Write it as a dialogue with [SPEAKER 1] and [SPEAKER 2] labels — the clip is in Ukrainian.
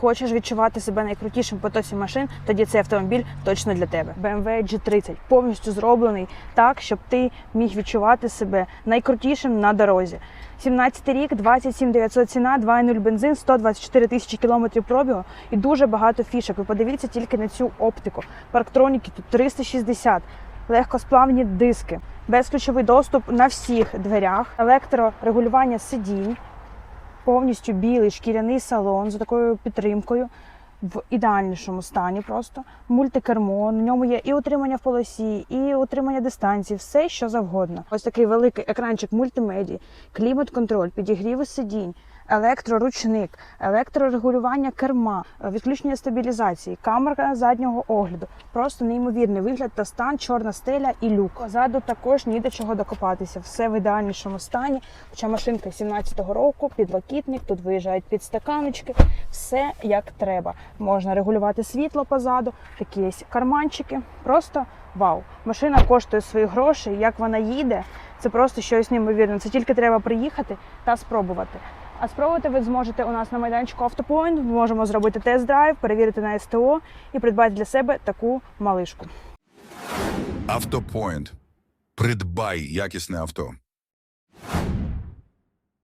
[SPEAKER 1] Хочеш відчувати себе найкрутішим потоці машин, тоді цей автомобіль точно для тебе. BMW G30 повністю зроблений так, щоб ти міг відчувати себе найкрутішим на дорозі. 17 рік, 27 900 ціна, 2.0 бензин, 124 тисячі кілометрів пробігу і дуже багато фішок. Ви подивіться тільки на цю оптику. Парктроніки тут 360, легкосплавні диски, безключовий доступ на всіх дверях, електрорегулювання сидінь, повністю білий шкіряний салон з такою підтримкою. В ідеальнішому стані просто мультикермо. На ньому є і утримання в полосі, і утримання дистанції, все що завгодно. Ось такий великий екранчик мультимедії, клімат-контроль, підігріви сидінь, електроручник, електрорегулювання керма, відключення стабілізації, камера заднього огляду. Просто неймовірний вигляд та стан, чорна стеля і люк. Позаду також ні до чого докопатися. Все в ідеальнішому стані. Хоча машинка 17-го року, підлокітник, тут виїжджають підстаканочки, все як треба. Можна регулювати світло позаду, такі є карманчики. Просто вау! Машина коштує свої гроші. Як вона їде, це просто щось неймовірне. Це тільки треба приїхати та спробувати. А спробувати ви зможете у нас на майданчику Автопоінт. Ми можемо зробити тест-драйв, перевірити на СТО і придбати для себе таку малишку.
[SPEAKER 2] Автопоінт. Придбай якісне авто.